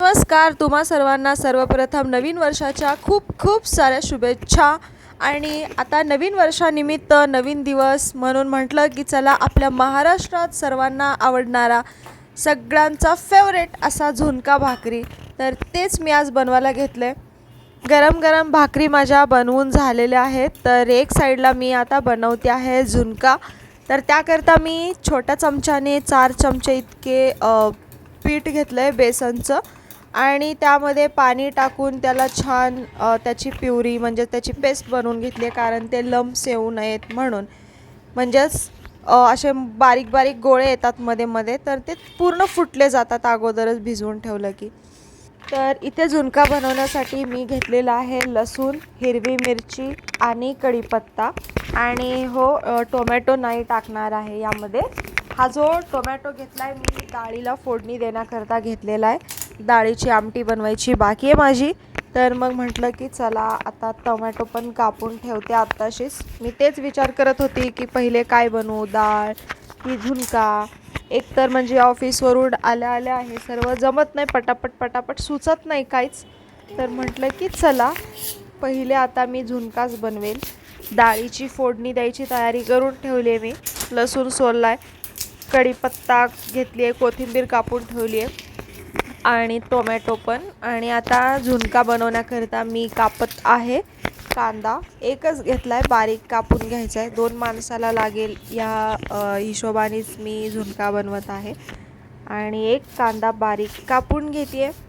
नमस्कार तुम्हा सर्वांना सर्वप्रथम नवीन वर्षाच्या खूप खूप साऱ्या शुभेच्छा. आणि आता नवीन वर्षानिमित्त नवीन दिवस म्हणून म्हटलं की चला आपल्या महाराष्ट्रात सर्वांना आवडणारा सगळ्यांचा फेवरेट असा झुणका भाकरी. तर तेच मी आज बनवायला घेतलं आहे गरम गरम भाकरी माझ्या बनवून झालेल्या आहेत. तर एक साईडला मी आता बनवते आहे झुणका. तर त्याकरता मी छोट्या चमच्याने चार चमचे इतके पीठ घेतलं आहे बेसनचं. आणि त्यामध्ये पाणी टाकून त्याला छान त्याची प्युरी म्हणजे त्याची पेस्ट बनवून घेतली आहे कारण ते लम्स येऊ नयेत म्हणून. म्हणजेच असे बारीक बारीक गोळे येतात मध्ये मध्ये तर ते पूर्ण फुटले जातात अगोदरच भिजवून ठेवलं की. तर इथे झुणका बनवण्यासाठी मी घेतलेला आहे लसूण हिरवी मिरची आणि कढीपत्ता. आणि हो टोमॅटो नाही टाकणार आहे यामध्ये. हा जो टोमॅटो घेतला आहे मी डाळीला फोडणी देण्याकरता घेतलेला आहे. डाळीची आमटी बनवायची बाकी आहे माझी. तर मग म्हटलं की चला आता टोमॅटो पण कापून ठेवते आत्ताशीच. मी तेच विचार करत होती की पहिले काय बनवू डाळ की झुणका. एकतर म्हणजे ऑफिसवरून आल्या आल्या आहे सर्व जमत नाही पटापट पटापट सुचत नाही काहीच. तर म्हटलं की चला पहिले आता मी झुणकाच बनवेल. डाळीची फोडणी द्यायची तयारी करून ठेवली आहे मी. लसूण सोलला आहे कढीपत्ता घेतली आहे कोथिंबीर कापून ठेवली आहे. आणि टोमॅटो पण. आणि आता झुणका बनवण्याकरिता मी कापत आहे कांदा. एकच घेतला आहे बारीक कापून घ्यायचा आहे दोन माणसाला लागेल या हिशोबानेच मी झुणका बनवत आहे. आणि एक कांदा बारीक कापून घेते आहे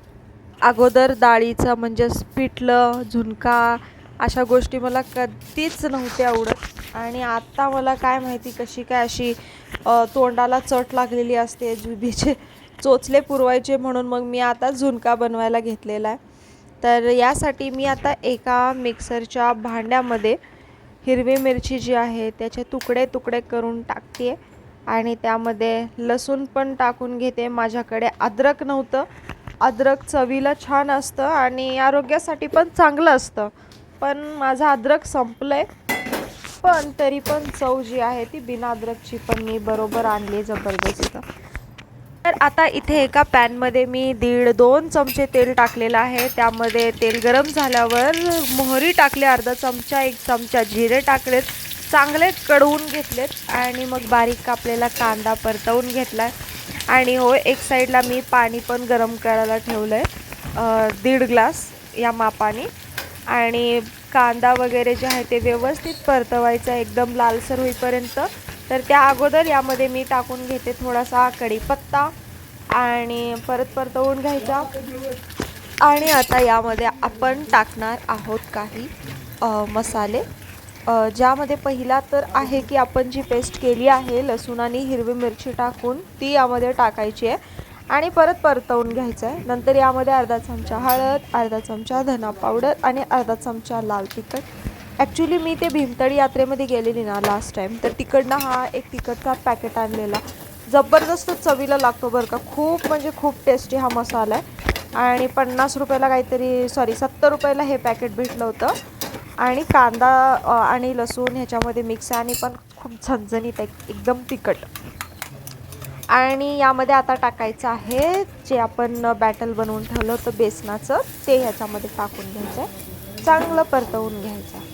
अगोदर डाळीचं म्हणजेच पिठलं झुणका अशा गोष्टी मला कधीच नव्हत्या आवडत. आणि आत्ता मला काय माहिती कशी काय अशी तोंडाला चट लागलेली असते जुबीचे चोचले पुरवायचे म्हणून मग मी आता झुणका बनवायला घेतलेला आहे. तर यासाठी मी आता एका मिक्सरच्या भांड्यामध्ये हिरवी मिरची जी आहे त्याचे तुकडे तुकडे करून टाकते आणि त्यामध्ये लसूण पण टाकून घेते. माझ्याकडे अद्रक नव्हतं. अद्रक चवीला छान असतं आणि आरोग्यासाठी पण चांगलं असतं. पण माझं अद्रक संपलं आहे पण तरी पण चव जी आहे ती बिना अद्रकची पण मी बरोबर आणली जबरदस्त. तर आता इथे एका पॅनमध्ये मी दीड दोन चमचे तेल टाकलेलं आहे. त्यामध्ये तेल गरम झाल्यावर मोहरी टाकली अर्धा चमचा एक चमचा जिरे टाकलेत. चांगले कडवून घेतलेत आणि मग बारीक कापलेला कांदा परतवून घेतला आणि हो एक साईडला मी पाणी पण गरम करायला ठेवलं आहे दीड ग्लास या मापाने. आणि कांदा वगैरे जे आहे ते व्यवस्थित परतवायचं एकदम लालसर होईपर्यंत. तर त्या अगोदर यामध्ये मी टाकून घेते थोडासा कढीपत्ता आणि परत परतवून घ्यायचा. आणि आता यामध्ये आपण टाकणार आहोत काही मसाले. ज्यामध्ये पहिला तर आहे की आपण जी पेस्ट केली आहे लसूण आणि हिरवी मिरची टाकून ती यामध्ये टाकायची आहे. आणि परत परतवून घ्यायचं आहे. नंतर यामध्ये अर्धा चमचा हळद अर्धा चमचा धना पावडर आणि अर्धा चमचा लाल तिखट. ॲक्च्युली मी ते भीमतळी यात्रेमध्ये गेलेली ना लास्ट टाईम तर तिकडनं हा एक तिखटचा पॅकेट आणलेला. जबरदस्त चवीला लागतो बरं का. खूप म्हणजे खूप टेस्टी हा मसाला आहे. आणि पन्नास रुपयाला काहीतरी सॉरी सत्तर रुपयाला हे पॅकेट भेटलं होतं. आणि कांदा आणि लसूण ह्याच्यामध्ये मिक्स आहे आणि पण खूप झणझणीत आहे. एकदम तिखट. आणि यामध्ये आता टाकायचं आहे जे आपण बॅटल बनवून ठेवलं होतं बेसनाचं ते ह्याच्यामध्ये टाकून घ्यायचं आहे चांगलं परतवून घ्यायचं आहे.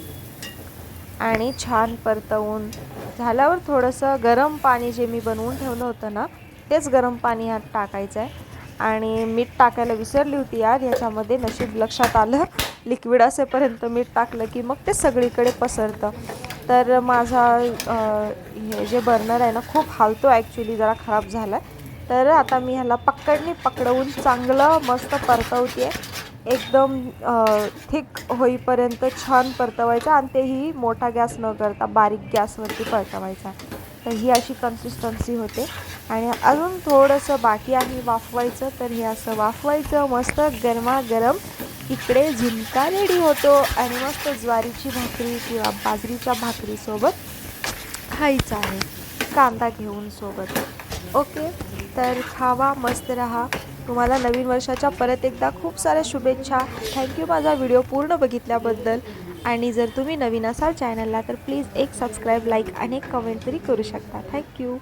आणि छान परतवून झाल्यावर थोडंसं गरम पाणी जे मी बनवून ठेवलं होतं ना तेच गरम पाणी यात टाकायचं आहे. आणि मीठ टाकायला विसरली होती यार याच्यामध्ये नशीब लक्षात आलं. लिक्विड असेपर्यंत मीठ टाकलं की मग ते सगळीकडे पसरतं. तर माझा हे जे बर्नर आहे ना खूप हालतो ॲक्च्युली जरा खराब झाला आहे तर आता मी ह्याला पकडणी पकडवून चांगलं मस्त परतवते एकदम थिक होईपर्यंत छान परतवायचं आणि तेही मोठा गॅस न करता बारीक गॅसवरती परतवायचा. तर ही अशी कन्सिस्टन्सी होते. आणि अजून थोडंसं बाकी आहे वाफवायचं तर हे असं वाफवायचं मस्त गरमागरम. इकडे झुणका रेडी होतो आणि मस्त ज्वारीची भाकरी किंवा बाजरीच्या भाकरीसोबत खायचं आहे. कांदा घेऊन सोबत. ओके? तर खावा मस्त रहा. तुम्हाला नवीन वर्षाच्या परत एकदा खूप साऱ्या शुभेच्छा. थँक्यू माझा व्हिडिओ पूर्ण बघितल्याबद्दल. आणि जर तुम्ही नवीन असाल चॅनलला तर प्लीज एक सबस्क्राईब लाईक आणि एक कमेंट तरी करू शकता. थँक्यू